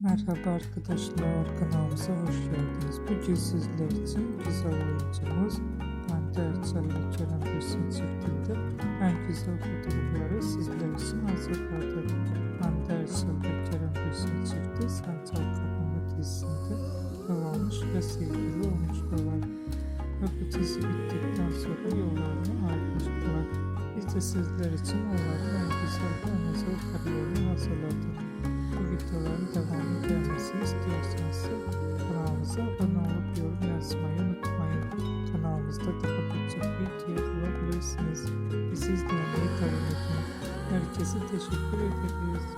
Merhaba arkadaşlar kanalımıza hoş geldiniz. Bugün sizler için güzel oyuncumuz Erçel ve Kerem Bürsin çiftinde en güzel fotoğrafları sizler için hazırladık. Erçel ve Kerem Bürsin çifti Sancal Kapama dizisinde yol ve sevgili olmuşlar. Ve bu dizi bittikten sonra yollarını ayrılmışlar. Biz de sizler için onların en güzel ve en özel kariyerini hazırladık. Bu videoların devam kanalımıza abone olup yorum yazmayı unutmayın. Kanalımızda daha birçok videoya bulabilirsiniz. Bizi izlemeye devam edin. Herkese teşekkür ederiz.